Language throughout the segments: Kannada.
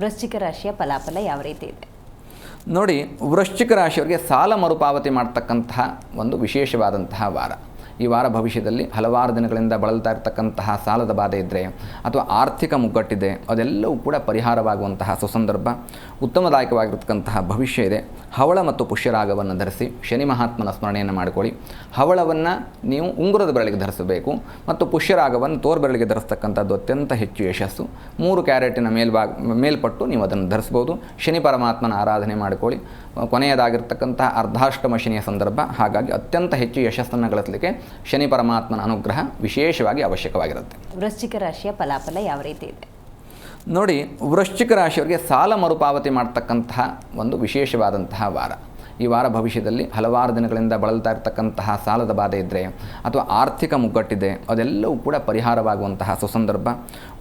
ವೃಶ್ಚಿಕ ರಾಶಿಯ ಫಲಾಫಲ ಯಾವ ರೀತಿ ಇದೆ? ನೋಡಿ, ವೃಶ್ಚಿಕ ರಾಶಿಯವರಿಗೆ ಸಾಲ ಮರುಪಾವತಿ ಮಾಡ್ತಕ್ಕಂತಹ ಒಂದು ವಿಶೇಷವಾದಂತಹ ವಾರ. ಈ ವಾರ ಭವಿಷ್ಯದಲ್ಲಿ ಹಲವಾರು ದಿನಗಳಿಂದ ಬಳಲ್ತಾ ಇರತಕ್ಕಂತಹ ಸಾಲದ ಬಾಧೆ ಇದ್ದರೆ ಅಥವಾ ಆರ್ಥಿಕ ಮುಗ್ಗಟ್ಟಿದೆ, ಅದೆಲ್ಲವೂ ಕೂಡ ಪರಿಹಾರವಾಗುವಂತಹ ಸುಸಂದರ್ಭ, ಉತ್ತಮದಾಯಕವಾಗಿರತಕ್ಕಂತಹ ಭವಿಷ್ಯ ಇದೆ. ಹವಳ ಮತ್ತು ಪುಷ್ಯರಾಗವನ್ನು ಧರಿಸಿ ಶನಿ ಮಹಾತ್ಮನ ಸ್ಮರಣೆಯನ್ನು ಮಾಡಿಕೊಳ್ಳಿ. ಹವಳವನ್ನು ನೀವು ಉಂಗುರದ ಬೆರಳಿಗೆ ಧರಿಸಬೇಕು ಮತ್ತು ಪುಷ್ಯರಾಗವನ್ನು ತೋರ್ ಬೆರಳಿಗೆ ಧರಿಸ್ತಕ್ಕಂಥದ್ದು ಅತ್ಯಂತ ಹೆಚ್ಚು ಯಶಸ್ಸು. ಮೂರು ಕ್ಯಾರೆಟಿನ ಮೇಲ್ಭಾಗ, ಮೇಲ್ಪಟ್ಟು ನೀವು ಅದನ್ನು ಧರಿಸ್ಬೋದು ಶನಿ ಪರಮಾತ್ಮನ ಆರಾಧನೆ ಮಾಡಿಕೊಳ್ಳಿ. ಕೊನೆಯದಾಗಿರ್ತಕ್ಕಂತಹ ಅರ್ಧಾಷ್ಟಮ ಶನಿಯ ಸಂದರ್ಭ, ಹಾಗಾಗಿ ಅತ್ಯಂತ ಹೆಚ್ಚು ಯಶಸ್ಸನ್ನು ಗಳಿಸಲಿಕ್ಕೆ ಶನಿ ಪರಮಾತ್ಮನ ಅನುಗ್ರಹ ವಿಶೇಷವಾಗಿ ಅವಶ್ಯಕವಾಗಿರುತ್ತೆ. ವೃಶ್ಚಿಕ ರಾಶಿಯ ಫಲಾಫಲ ಯಾವ ರೀತಿ ಇದೆ? ನೋಡಿ ವೃಶ್ಚಿಕ ರಾಶಿಯವರಿಗೆ ಸಾಲ ಮರುಪಾವತಿ ಮಾಡ್ತಕ್ಕಂತಹ ಒಂದು ವಿಶೇಷವಾದಂತಹ ವಾರ. ಈ ವಾರ ಭವಿಷ್ಯದಲ್ಲಿ ಹಲವಾರು ದಿನಗಳಿಂದ ಬಳಲ್ತಾ ಇರತಕ್ಕಂತಹ ಸಾಲದ ಬಾಧೆ ಇದ್ದರೆ ಅಥವಾ ಆರ್ಥಿಕ ಮುಗ್ಗಟ್ಟಿದೆ, ಅದೆಲ್ಲವೂ ಕೂಡ ಪರಿಹಾರವಾಗುವಂತಹ ಸುಸಂದರ್ಭ,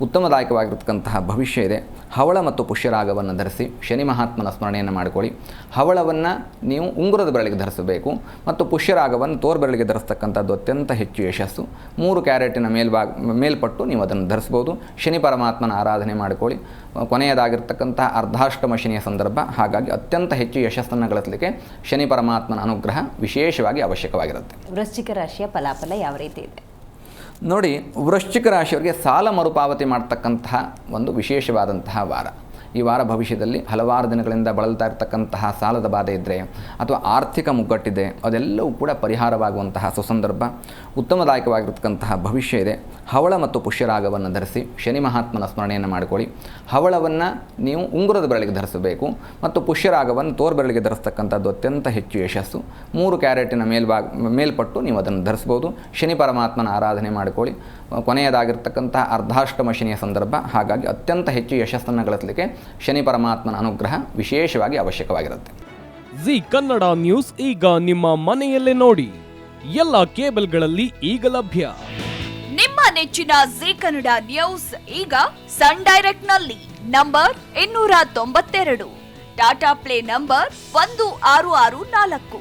ಉತ್ತಮದಾಯಕವಾಗಿರತಕ್ಕಂತಹ ಭವಿಷ್ಯ ಇದೆ. ಹವಳ ಮತ್ತು ಪುಷ್ಯರಾಗವನ್ನು ಧರಿಸಿ ಶನಿ ಮಹಾತ್ಮನ ಸ್ಮರಣೆಯನ್ನು ಮಾಡಿಕೊಳ್ಳಿ. ಹವಳವನ್ನು ನೀವು ಉಂಗುರದ ಬೆರಳಿಗೆ ಧರಿಸಬೇಕು ಮತ್ತು ಪುಷ್ಯರಾಗವನ್ನು ತೋರ್ ಬೆರಳಿಗೆ ಧರಿಸ್ತಕ್ಕಂಥದ್ದು ಅತ್ಯಂತ ಹೆಚ್ಚು ಯಶಸ್ಸು. ಮೂರು ಕ್ಯಾರೆಟಿನ ಮೇಲ್ಭಾಗ, ಮೇಲ್ಪಟ್ಟು ನೀವು ಅದನ್ನು ಧರಿಸ್ಬೋದು ಶನಿ ಪರಮಾತ್ಮನ ಆರಾಧನೆ ಮಾಡಿಕೊಳ್ಳಿ. ಕೊನೆಯದಾಗಿರ್ತಕ್ಕಂತಹ ಅರ್ಧಾಷ್ಟಮ ಶನಿಯ ಸಂದರ್ಭ. ಹಾಗಾಗಿ ಅತ್ಯಂತ ಹೆಚ್ಚು ಯಶಸ್ಸನ್ನು ಗಳಿಸಲಿಕ್ಕೆ ಶನಿ ಪರಮಾತ್ಮನ ಅನುಗ್ರಹ ವಿಶೇಷವಾಗಿ ಅವಶ್ಯಕವಾಗಿರುತ್ತೆ. ವೃಶ್ಚಿಕ ರಾಶಿಯ ಫಲಾಫಲ ಯಾವ ರೀತಿ ಇದೆ? ನೋಡಿ ವೃಶ್ಚಿಕ ರಾಶಿಯವರಿಗೆ ಸಾಲ ಮರುಪಾವತಿ ಮಾಡ್ತಕ್ಕಂತಹ ಒಂದು ವಿಶೇಷವಾದಂತಹ ವಾರ. ಈ ವಾರ ಭವಿಷ್ಯದಲ್ಲಿ ಹಲವಾರು ದಿನಗಳಿಂದ ಬಳಲ್ತಾ ಇರತಕ್ಕಂತಹ ಸಾಲದ ಬಾಧೆ ಇದ್ದರೆ ಅಥವಾ ಆರ್ಥಿಕ ಮುಗ್ಗಟ್ಟಿದೆ, ಅದೆಲ್ಲವೂ ಕೂಡ ಪರಿಹಾರವಾಗುವಂತಹ ಸುಸಂದರ್ಭ, ಉತ್ತಮದಾಯಕವಾಗಿರತಕ್ಕಂತಹ ಭವಿಷ್ಯ ಇದೆ. ಹವಳ ಮತ್ತು ಪುಷ್ಯರಾಗವನ್ನು ಧರಿಸಿ ಶನಿ ಮಹಾತ್ಮನ ಸ್ಮರಣೆಯನ್ನು ಮಾಡಿಕೊಳ್ಳಿ. ಹವಳವನ್ನು ನೀವು ಉಂಗುರದ ಬೆರಳಿಗೆ ಧರಿಸಬೇಕು ಮತ್ತು ಪುಷ್ಯರಾಗವನ್ನು ತೋರ್ಬೆರಳಿಗೆ ಧರಿಸ್ತಕ್ಕಂಥದ್ದು ಅತ್ಯಂತ ಹೆಚ್ಚು ಯಶಸ್ಸು. ಮೂರು ಕ್ಯಾರೆಟಿನ ಮೇಲ್ಭಾಗ, ಮೇಲ್ಪಟ್ಟು ನೀವು ಅದನ್ನು ಧರಿಸ್ಬೋದು ಶನಿ ಪರಮಾತ್ಮನ ಆರಾಧನೆ ಮಾಡಿಕೊಳ್ಳಿ. ಕೊನೆಯದಾಗಿರ್ತಕ್ಕಂತಹ ಅರ್ಧಾಷ್ಟಮ ಶನಿಯ ಸಂದರ್ಭ, ಹಾಗಾಗಿ ಅತ್ಯಂತ ಹೆಚ್ಚು ಯಶಸ್ಸನ್ನು ಗಳಿಸಲಿಕ್ಕೆ ಶನಿ ಪರಮಾತ್ಮನ ಅನುಗ್ರಹ ವಿಶೇಷವಾಗಿ ಅವಶ್ಯಕವಾಗಿರುತ್ತೆ. ಜಿ ಕನ್ನಡ ನ್ಯೂಸ್ ಈಗ ನಿಮ್ಮ ಮನೆಯಲ್ಲೇ ನೋಡಿ. ಎಲ್ಲ ಕೇಬಲ್ಗಳಲ್ಲಿ ಈಗ ಲಭ್ಯ. ನಿಮ್ಮ ನೆಚ್ಚಿನ ಜಿ ಕನ್ನಡ ನ್ಯೂಸ್ ಈಗ ಸನ್ ಡೈರೆಕ್ಟ್ನಲ್ಲಿ ನಂಬರ್ ಇನ್ನೂರ ತೊಂಬತ್ತೆರಡು. ಟಾಟಾ ಪ್ಲೇ ನಂಬರ್ ಒಂದು ಆರು ಆರು ನಾಲ್ಕು.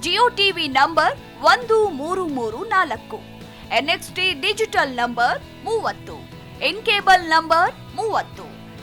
ಜಿಯೋ ಟಿವಿ ನಂಬರ್ ಒಂದು ಮೂರು ಮೂರು ನಾಲ್ಕು. ಎನ್ಎಕ್ಸ್ಟಿ ಡಿಜಿಟಲ್ ನಂಬರ್ ಮೂವತ್ತು. ಇನ್ ಕೇಬಲ್ ನಂಬರ್ ಮೂವತ್ತು.